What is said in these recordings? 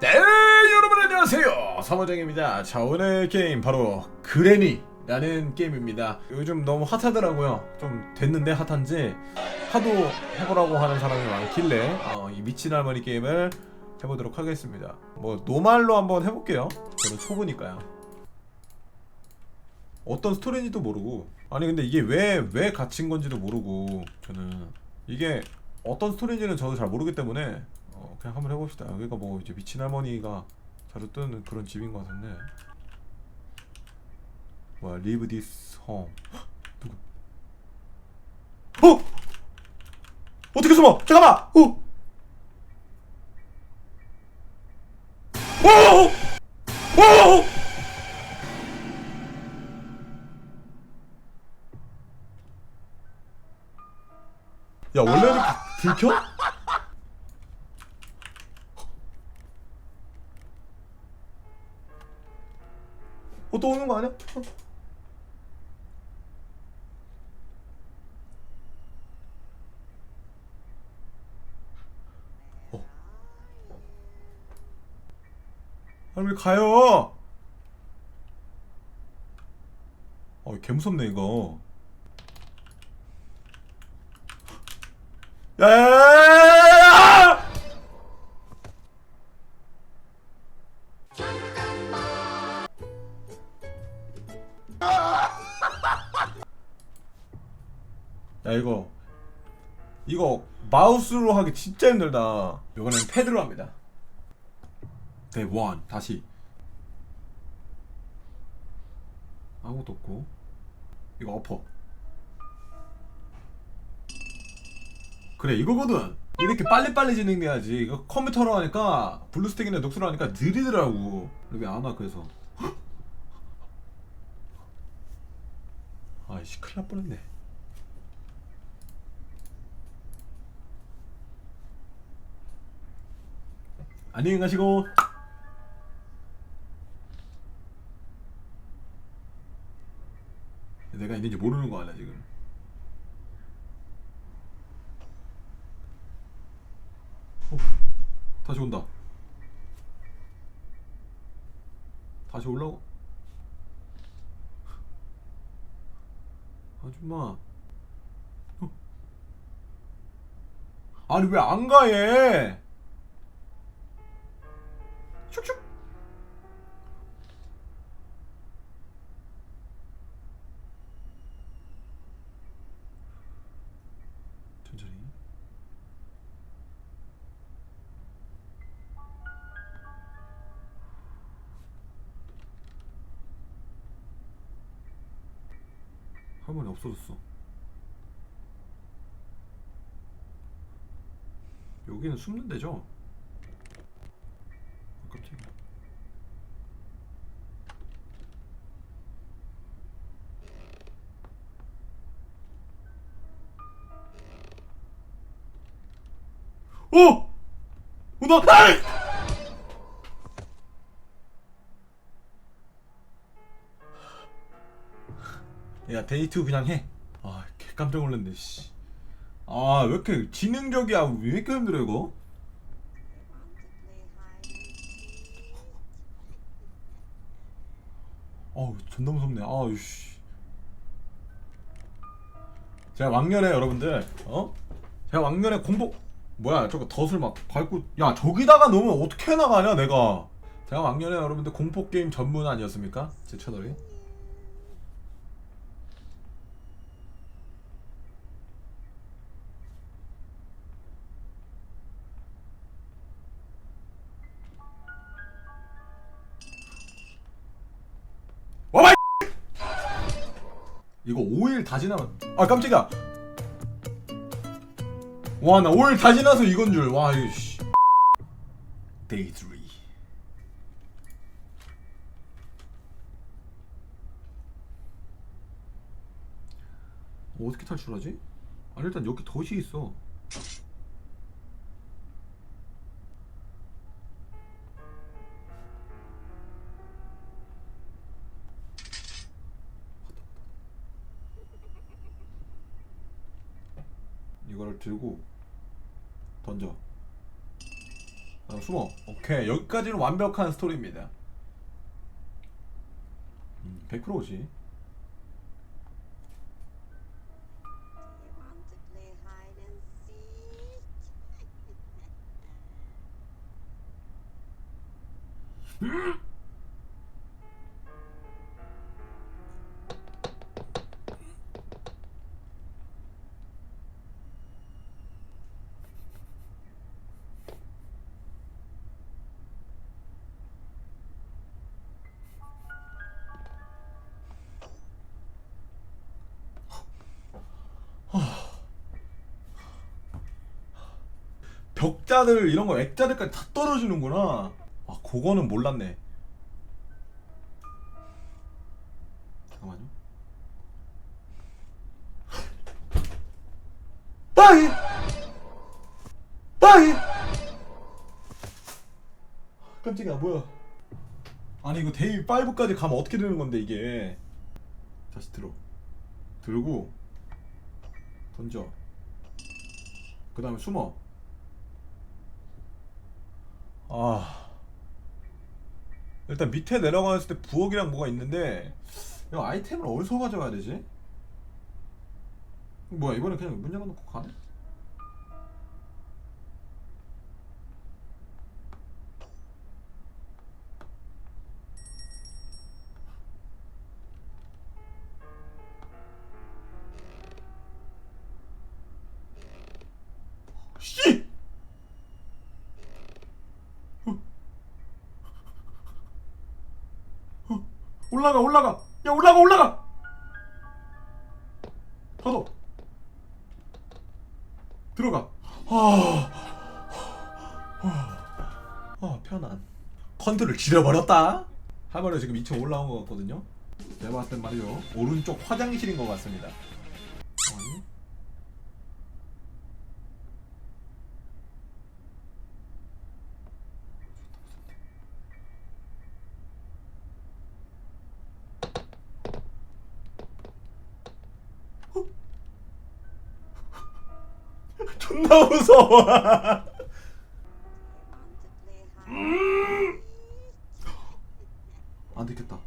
네 여러분 안녕하세요. 사모장입니다. 자 오늘 게임 바로 그레니라는 게임입니다. 요즘 너무 핫하더라고요. 좀 됐는데 핫한지 하도 해보라고 하는 사람이 많길래 어, 이 미친 할머니 게임을 해보도록 하겠습니다. 뭐 노말로 한번 해볼게요. 저는 초보니까요. 어떤 스토리인지도 모르고. 아니 근데 이게 왜왜 갇힌 건지도 모르고 저는. 이게 어떤 스토리인지는 저도 잘 모르기 때문에 어, 그냥 한번 해봅시다. 여기가 뭐 이제 미친 할머니가 자주 뜨는 그런 집인 것 같은데. 뭐야, live this home. 헉, 누구? 어? 어떻게 숨어? 잠깐만! 어? 오! 오! 야, 원래 이렇게 불 켜? 어, 또 오는 거 아니야? 어. 어. 아니 왜 가요? 어, 개 무섭네 이거. 야야야야야야! 마우스로 하기 진짜 힘들다. 이거는 패드로 합니다. 네, 원 다시. 아무것도 없고 이거 엎어. 그래 이거거든. 이렇게 빨리빨리 진행돼야지. 이거 컴퓨터로 하니까 블루스택이나 녹수로 하니까 느리더라고. 여기 안와 그래서. 아이씨 큰일 날 뻔했네. 안녕히 가시고. 내가 있는지 모르는 거 아니야 지금. 어, 다시 온다. 다시 올라고 아줌마. 어. 아니 왜 안가 얘? 할머니 없어졌어. 여기는 숨는 데죠? 아, 깜짝이야. 오! 온다! 아 야 데이트 그냥 해. 아, 개 깜짝 놀랐네 씨. 아, 왜 이렇게 지능적이야? 왜 이렇게 힘들어 이거? 어우 존나 무섭네 아우 씨 제가 왕년에 여러분들 어? 제가 왕년에 공부 뭐야 저거 덫을 막 밟고 야 저기다가 놓으면 어떻게 나가냐 내가 제가 왕년에 여러분들 공포 게임 전문 아니었습니까? 제 채널이 이거 5일 다 지나면 아 깜짝이야. 와 나 5일 다 지나서 이건 줄와 이씨. 데이 3 어, 어떻게 탈출하지? 아니 일단 여기 덫이 있어 들고 던져. 아, 자, 숨어. 오케이 여기까지는 완벽한 스토리입니다. 음, 100%지. 벽자들 이런 거 액자들까지 다 떨어지는구나. 아 그거는 몰랐네. 잠깐만요. 빠이! 빠이! 깜짝이야 뭐야? 아니 이거 데이 5까지 가면 어떻게 되는 건데 이게? 다시 들어. 들고 던져. 그 다음에 숨어. 아 일단 밑에 내려갔을 때 부엌이랑 뭐가 있는데 이거 아이템을 어디서 가져가야 되지? 뭐야 이번엔 그냥 문 열어놓고 가네? 올라가 올라가. 야 올라가 올라가. 더더. 들어가. 아, 아. 편안. 컨트롤 지려버렸다. 할머니 지금 2층 올라온 것 같거든요. 내가 봤을 땐 말이죠. 오른쪽 화장실인 것 같습니다 아니? 존나 무서워 seek? 안 되겠다.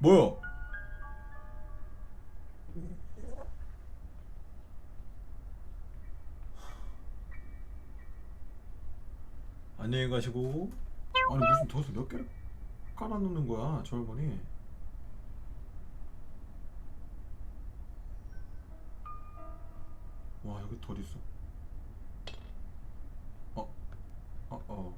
뭐야? 안녕히 가시고. 아니 무슨 덫을 몇 개를 깔아놓는 거야, 저 할머 와 여기 덜 있어. 어, 어, 어.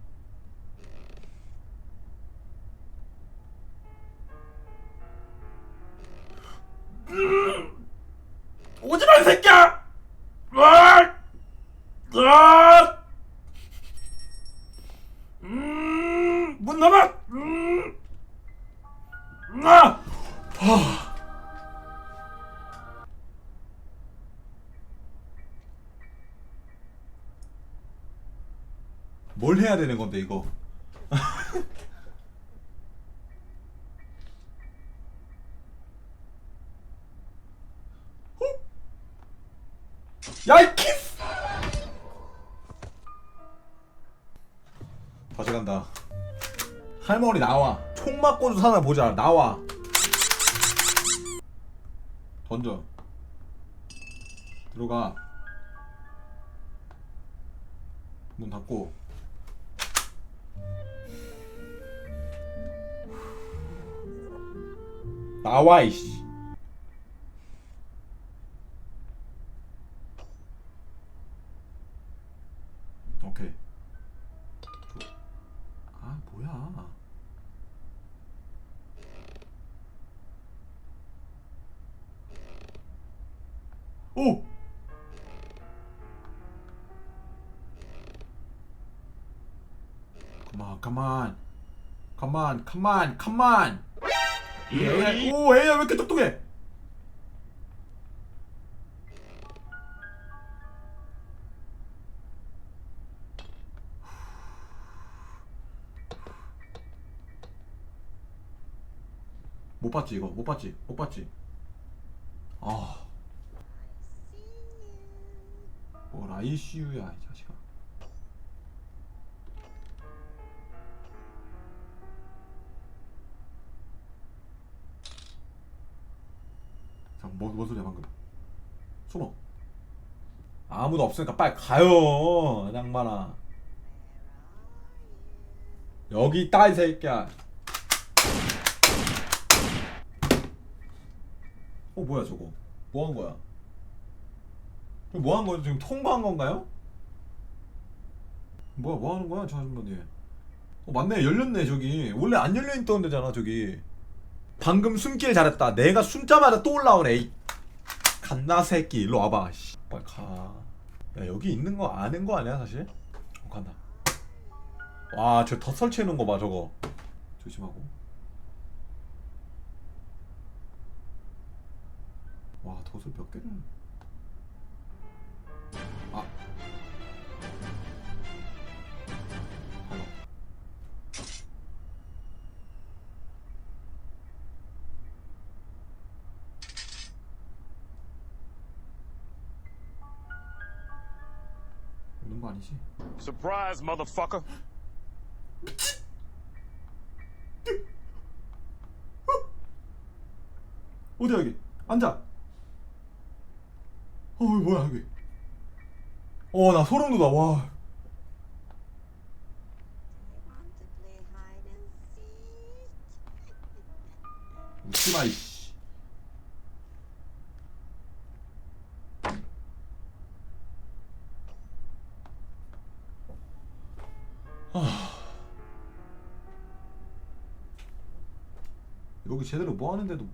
오지 마, 이 새끼야! 와! 아! 음, 문 나가! 음, 아! 아! 뭘 해야 되는 건데 이거? 야, 이 키스! 다시 간다. 할머니 나와. 총 맞고도 사나 보자. 나와. 던져. 들어가. 문 닫고. 나와 이씨. 오케이. 아 뭐야? 오! 컴온 컴온 컴온 컴온 컴 에이. 오 에이야 왜 이렇게 똑똑해? 못 봤지 이거? 못 봤지? 못 봤지? 아뭘 ICU야 이 자식아. 뭐뭐 소리야 방금? 숨어. 아무도 없으니까 빨리 가요 낭만아. 여기 있다 이 새끼야. 어 뭐야 저거? 뭐 한 거야? 뭐 한 거야? 지금 통과한 건가요? 뭐야 뭐 하는 거야 저 아줌마님 어 맞네 열렸네 저기. 원래 안 열려있던 데잖아 저기 방금 숨길 잘했다. 내가 숨자마자 또 올라오네. 이 갓나 새끼 일로 와봐. 씨. 빨리 가 야 여기 있는 거 아는 거 아니야 사실? 어 간다. 와저 덧 설치해 놓은 거 봐 저거. 조심하고. 와 덧을 몇 개를? 아 오는 거 아니지? Surprise, motherfucker. 어디야 여기 앉아 어 뭐야 여기 어나 소름 돋아 와 I want to play hide and seek. 웃지 마 이씨 아. 여기 제대로 뭐 하는데도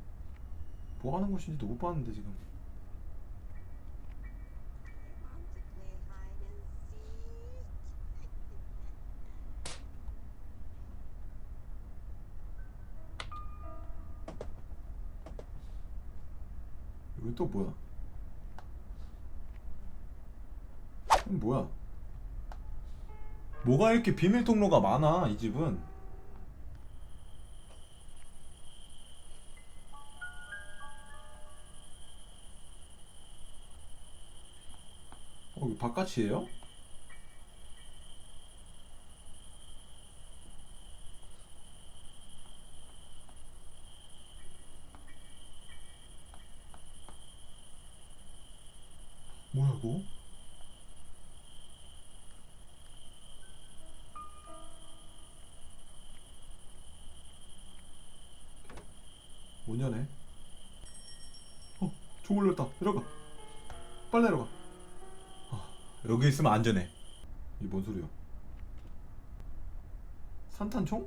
뭐 하는 곳인지도 못 봤는데 지금. 여기 또 뭐야? 뭐야 뭐가 이렇게 비밀 통로가 많아 이 집은 어 바깥이에요? 5년에 어, 종 울렸다. 내려가. 빨리 내려가. 아, 여기 있으면 안전해. 이게 뭔 소리야? 산탄총?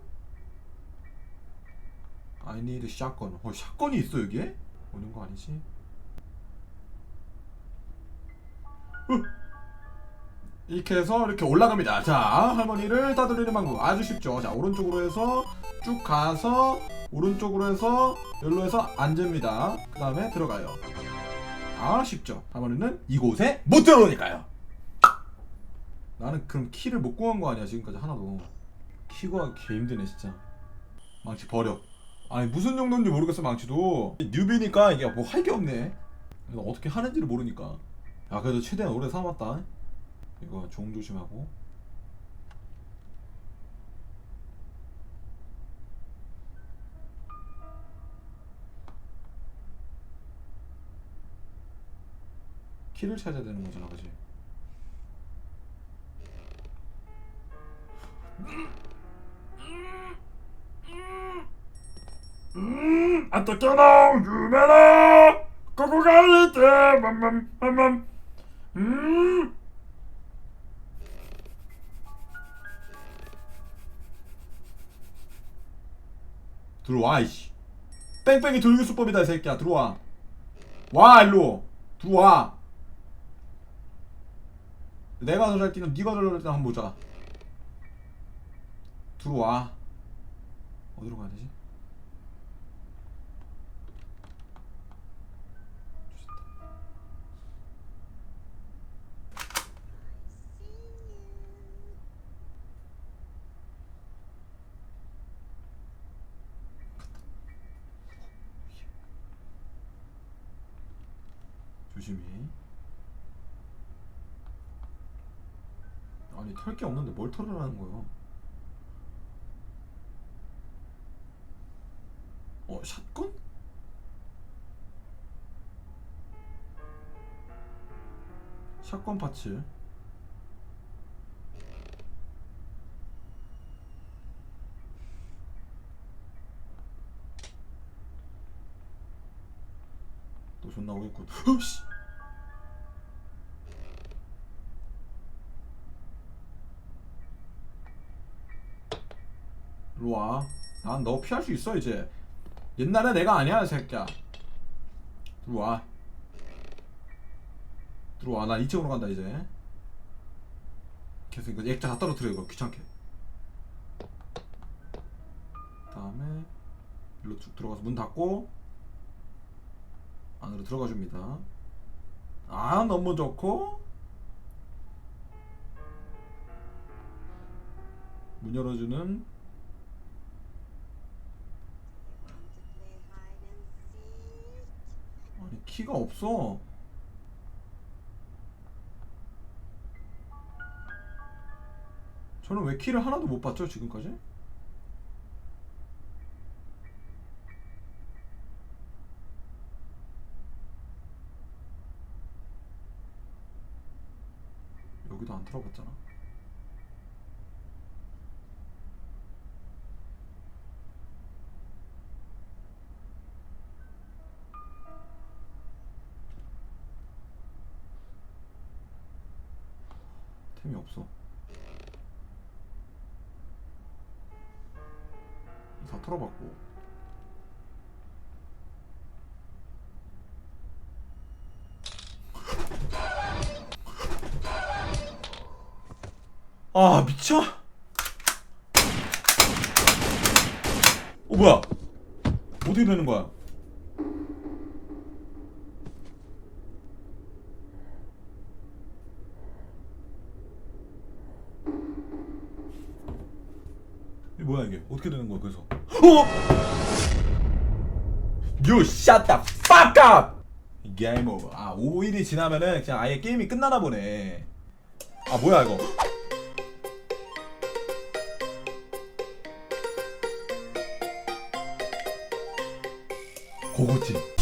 I need a shotgun. 어, 샷건이 있어 여기에? 오는 거 아니지? 어! 이렇게 해서 이렇게 올라갑니다. 자, 할머니를 따돌리는 방법 아주 쉽죠. 자, 오른쪽으로 해서 쭉 가서 오른쪽으로 해서 여기로 해서 앉습니다. 그 다음에 들어가요. 아, 쉽죠. 할머니는 이곳에 못 들어오니까요. 나는 그럼 키를 못 구한 거 아니야 지금까지 하나도. 키 구하기 개 힘드네 진짜. 망치 버려. 아니 무슨 정도인지 모르겠어 망치도. 뉴비니까 이게 뭐 할 게 없네. 어떻게 하는지를 모르니까. 야 그래도 최대한 오래 삼았다. 이거 종 조심하고. 키를 찾아야 되는 거잖아, 그지? 어떻게나 유명나! 거고 갈릴 때 맘맘맘맘. 음. 들어와 이씨. 뺑뺑이 돌기 수법이다 이 새끼야. 들어와. 와 일로. 들어와 내가 더 잘 뛰는 네가 더 잘 뛰는 한번 보자 들어와 어디로 가야 되지? 아니 털 게 없는데 뭘 털으라는 거예요? 어 샷건? 샷건 파츠 또 존나 오겠군 어씨 일로와. 난 너 피할 수 있어 이제. 옛날에 내가 아니야 이 새끼야. 들어와. 들어와. 나 2층으로 간다 이제. 계속 이거 액자 다 떨어뜨려 이거. 귀찮게. 다음에 일로 쭉 들어가서 문 닫고 안으로 들어가 줍니다. 아 너무 좋고. 문 열어주는 키가 없어. 저는 왜 키를 하나도 못 봤죠 지금까지? 여기도 안 들어봤잖아. 다 털어봤고. 아 미쳐? 어 뭐야? 어떻게 되는 거야? 이게 뭐야 이게? 어떻게 되는 거야 그래서? 어? You shut the fuck up! 게임 오버. 아 5일이 지나면은 그냥 아예 게임이 끝나나 보네. 아 뭐야 이거? 고고티.